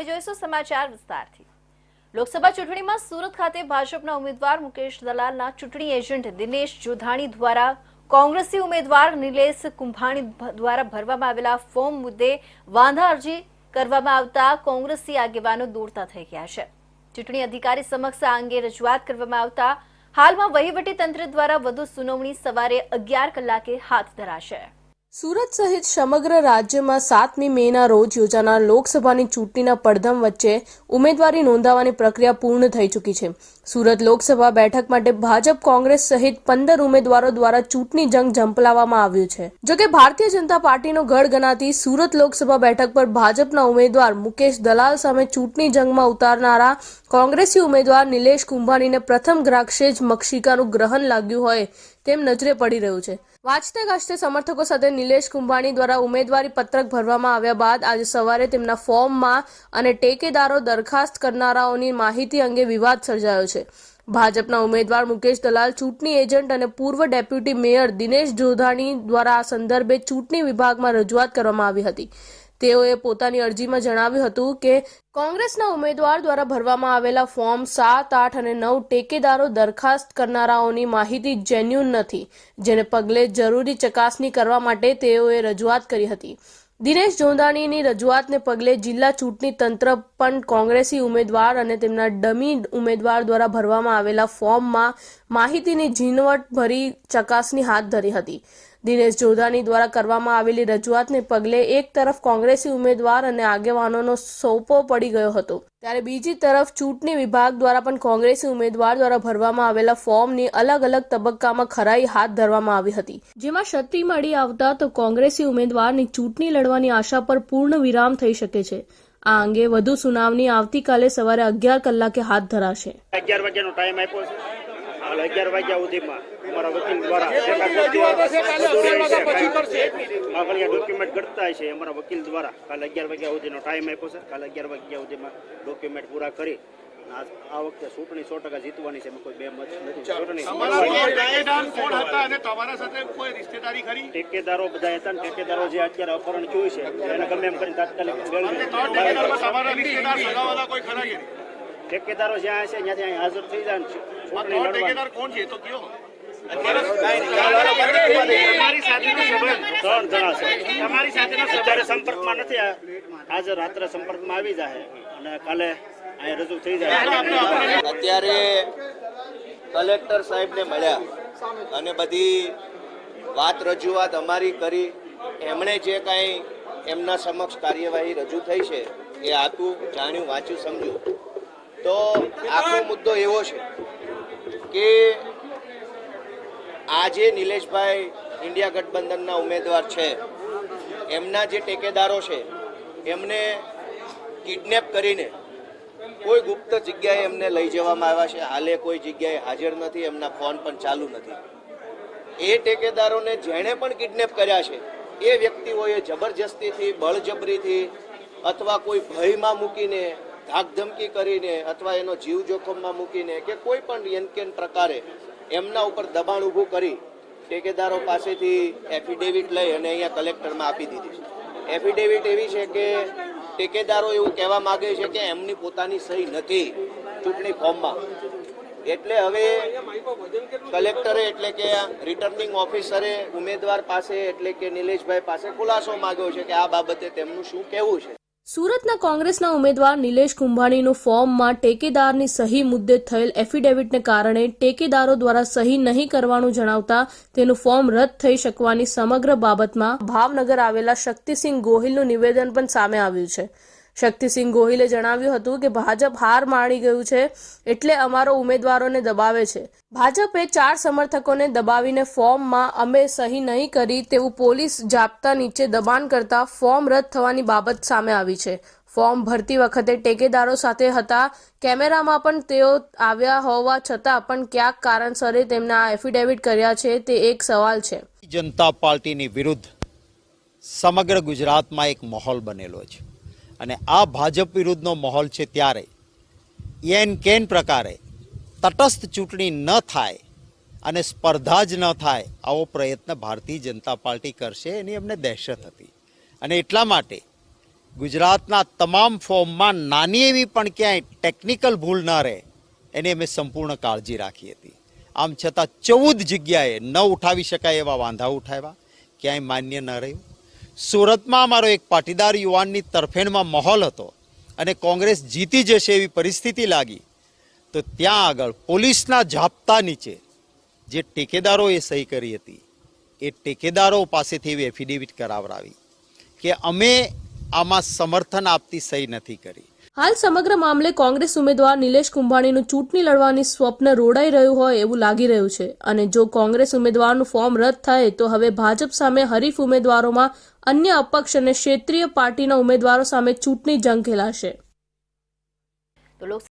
હવે જોઈશું સમાચાર વિસ્તારથી? લોકસભા ચૂંટણીમાં સુરત ખાતે ભાજપના ઉમેદવાર મુકેશ દલાલના ચૂંટણી એજન્ટ દિનેશ જોધાણી દ્વારા કોંગ્રેસી ઉમેદવાર નિલેશ કુંભાણી દ્વારા ભરવામાં આવેલા ફોર્મ મુદ્દે વાંધા અરજી કરવામાં આવતા કોંગ્રેસી આગેવાનો દોડતા થઈ ગયા છે. ચૂંટણી અધિકારી સમક્ષ આ અંગે રજૂઆત કરવામાં આવતા હાલમાં વહીવટી તંત્ર દ્વારા વધુ સુનાવણી સવારે અગિયાર કલાકે હાથ ધરાશે. સુરત સહિત સમગ્ર રાજ્યમાં સાતમી મેના રોજ યોજાનાર લોકસભાની ચૂંટણીના પડધમ વચ્ચે ઉમેદવારી નોંધાવવાની પ્રક્રિયા પૂર્ણ થઈ ચૂકી છે. સુરત લોકસભા બેઠક માટે ભાજપ કોંગ્રેસ સહિત પંદર ઉમેદવારો દ્વારા ચૂંટણી જંગ ઝંપલાવવામાં આવ્યું છે. જોકે ભારતીય જનતા પાર્ટીનો ગઢ ગણાતી સુરત લોકસભા બેઠક પર ભાજપના ઉમેદવાર મુકેશ દલાલ સામે ચૂંટણી જંગમાં ઉતારનારા કોંગ્રેસી ઉમેદવાર નિલેશ કુંભાણીને પ્રથમ ગ્રાક્ષેજ મક્ષિકાનું ગ્રહણ લાગ્યું હોય તેમ નજરે પડી રહ્યું છે. વાંચતે ગાજતે સમર્થકો સાથે નિલેશ કુંભાણી દ્વારા ઉમેદવારી પત્રક ભરવામાં આવ્યા બાદ આજે સવારે તેમના ફોર્મમાં અને ટેકેદારો દરખાસ્ત કરનારાઓની માહિતી અંગે વિવાદ સર્જાયો છે. ભાજપના ઉમેદવાર મુકેશ દલાલ, ચૂંટણી એજન્ટ અને પૂર્વ ડેપ્યુટી મેયર દિનેશ જોધાણી દ્વારા આ સંદર્ભે ચૂંટણી વિભાગમાં રજૂઆત કરવામાં આવી હતી. તેઓએ પોતાની અરજીમાં જણાવ્યું હતું કે કોંગ્રેસના ઉમેદવાર દ્વારા ભરવામાં આવેલા ફોર્મ સાત, આઠ અને નવ ટેકેદારો દરખાસ્ત કરનારાઓની માહિતી જેન્યુન નથી, જેને પગલે જરૂરી ચકાસણી કરવા માટે તેઓએ રજૂઆત કરી હતી. દિનેશ જોંધાણીની રજૂઆતને પગલે જિલ્લા ચૂંટણી તંત્ર પણ કોંગ્રેસી ઉમેદવાર અને તેમના ડમી ઉમેદવાર દ્વારા ભરવામાં આવેલા ફોર્મમાં માહિતીની ઝીણવટભરી ચકાસણી હાથ ધરી હતી. દિનેશ જોધાણી દ્વારા કરવામાં આવેલી રજૂઆતને પગલે એક તરફ કોંગ્રેસી ઉમેદવાર અને આગેવાનોનો સોપો પડી ગયો હતો. ત્યારે બીજી તરફ ચૂંટણી વિભાગ દ્વારા પણ કોંગ્રેસી ઉમેદવાર દ્વારા ભરવામાં આવેલા ફોર્મની અલગ અલગ તબક્કામાં ખરાઈ હાથ ધરવામાં આવી હતી. જેમાં ક્ષતિ મળી આવતા તો કોંગ્રેસી ઉમેદવારની ચૂંટણી લડવાની આશા પર પૂર્ણ વિરામ થઈ શકે છે. આ અંગે વધુ સુનાવણી આવતીકાલે સવારે અગિયાર કલાકે હાથ ધરાશે. અગિયાર વાગ્યાનો ટાઈમ આપ્યો છે. હાલ અગિયાર વાગ્યા સુધીમાં અમારા વકીલ દ્વારા આગળ ડોક્યુમેન્ટ ઘટતા છે અમારા વકીલ દ્વારા. કાલે અગિયાર વાગ્યા સુધીનો ટાઈમ આપ્યો છે. કાલે અગિયાર વાગ્યા સુધીમાં ડોક્યુમેન્ટ પૂરા કરી આ આ વખતે ચૂંટણી સો ટકા જીતવાની છે કોઈ બે મત નથી. ચૂંટણી ટેકેદાર કોણ હતા અને તમારા સાથે કોઈ રિશ્તેદારી ખરી? ઠેકેદારો બધા હતા ને ઠેકેદારો જે અત્યારે અપહરણ જોયું છે એને ગમે એમ કરીને તાત્કાલિક ઠેકેદારો જ્યાં હશે ત્યાંથી અહીં હાજર થઈ જાય ત્રણ કોણ છે? તો કયો. તમારી સાથેનો સંબંધ? ત્રણ જણા છે. તમારી સાથેનો અત્યારે સંપર્કમાં નથી આ. આજે રાત્રે સંપર્કમાં આવી જાય અને કાલે અહીં રજૂ થઈ જાય અત્યારે કલેક્ટર સાહેબને મળ્યા અને બધી વાત રજૂઆત અમારી કરી. એમણે જે કાંઈ એમના સમક્ષ કાર્યવાહી રજૂ થઈ છે એ આખું જાણ્યું વાંચ્યું સમજ્યું. તો આખો મુદ્દો એવો છે કે આજે નિલેશભાઈ ઇન્ડિયા ગઠબંધનના ઉમેદવાર છે. એમના જે ટેકેદારો છે, એમને કિડનેપ કરીને કોઈ ગુપ્ત જગ્યાએ એમને લઈ જવામાં આવ્યા છે. હાલે કોઈ જગ્યાએ હાજર નથી, એમના ફોન પણ ચાલુ નથી. એ ટેકેદારોને જેણે પણ કિડનેપ કર્યા છે, એ વ્યક્તિઓએ જબરજસ્તીથી, બળજબરીથી અથવા કોઈ ભયમાં મૂકીને ધાકધમકી કરીને અથવા એનો જીવ જોખમમાં મૂકીને કે કોઈ પણ યનકેન પ્રકારે એમના ઉપર દબાણ ઊભું કરી ઠેકેદારો પાસેથી એફિડેવિટ લઈ અને અહીંયા કલેક્ટરમાં આપી દીધી છે. એફિડેવિટ એવી છે કે ઠેકેદારો એવું કહેવા માંગે છે કે એમની પોતાની સહી નથી ચૂંટણી ફોર્મમાં. એટલે હવે કલેક્ટરે એટલે કે રિટર્નિંગ ઓફિસરે ઉમેદવાર પાસે એટલે કે નિલેશભાઈ પાસે ખુલાસો માંગ્યો છે કે આ બાબતે તેમનું શું કહેવું છે? સુરતના કોંગ્રેસના ઉમેદવાર નિલેશ કુંભાણીનું ફોર્મમાં ટેકેદારની સહી મુદ્દે થયેલ એફિડેવિટને કારણે ટેકેદારો દ્વારા સહી નહીં કરવાનું જણાવતા તેનું ફોર્મ રદ થઈ શકવાની સમગ્ર બાબતમાં ભાવનગર આવેલા શક્તિસિંહ ગોહિલનું નિવેદન પણ સામે આવ્યું છે. શક્તિસિંહ ગોહિલે જણાવ્યું હતું કે ભાજપ હાર માણી ગયું છે એટલે અમારો ઉમેદવારોને દબાવે છે. ભાજપે ચાર સમર્થકોને દબાવીને ફોર્મમાં અમે સહી નહીં કરી તેવું પોલીસ જાપ્તા નીચે દબાણ કરતા ફોર્મ રદ થવાની બાબત સામે આવી છે. ફોર્મ ભરતી વખતે ટેકેદારો સાથે હતા. કેમેરામાં પણ તેઓ આવ્યા હોવા છતાં પણ ક્યાંક કારણસરે તેમના એફિડેવિટ કર્યા છે તે એક સવાલ છે. જનતા પાર્ટીની વિરુદ્ધ સમગ્ર ગુજરાતમાં એક માહોલ બનેલો છે. અને આ ભાજપ વિરુદ્ધનો માહોલ છે ત્યારે. એન કેન પ્રકારે તટસ્થ ચૂંટણી ન થાય અને સ્પર્ધા જ ન થાય, આવો પ્રયત્ન ભારતીય જનતા પાર્ટી કરશે એની અમને દહેશત હતી. અને એટલા માટે ગુજરાતના તમામ ફોર્મમાં નાની એવી પણ ક્યાંય ટેકનિકલ ભૂલ ન રહે, એની અમે સંપૂર્ણ કાળજી રાખી હતી. આમ છતાં ચૌદ જગ્યાએ ન ઉઠાવી શકાય એવા વાંધા ઉઠાવ્યા, ક્યાંય માન્ય ન રહ્યું. સુરતમાં અમારો એક પાટીદાર યુવાનની તરફેણમાં માહોલ હતો અને કોંગ્રેસ જીતી જશે એવી પરિસ્થિતિ લાગી. તો ત્યાં આગળ પોલીસના જાપ્તા નીચે જે ટેકેદારોએ સહી કરી હતી, એ ટેકેદારો પાસેથી એવી એફિડેવિટ કરાવરાવી કે અમે આમાં સમર્થન આપતી સહી નથી કરી. હાલ સમગ્ર મામલે કોંગ્રેસ ઉમેદવાર નિલેશ કુંભાણીનું ચૂંટણી લડવાની સ્વપ્ન રોડાઈ રહ્યું હોય એવું લાગી રહ્યું છે. અને જો કોંગ્રેસ ઉમેદવારનું ફોર્મ રદ થાય તો હવે ભાજપ સામે હરીફ ઉમેદવારોમાં અન્ય અપક્ષ અને ક્ષેત્રીય પાર્ટીના ઉમેદવારો સામે ચૂંટણી જંગ ખેલાશે.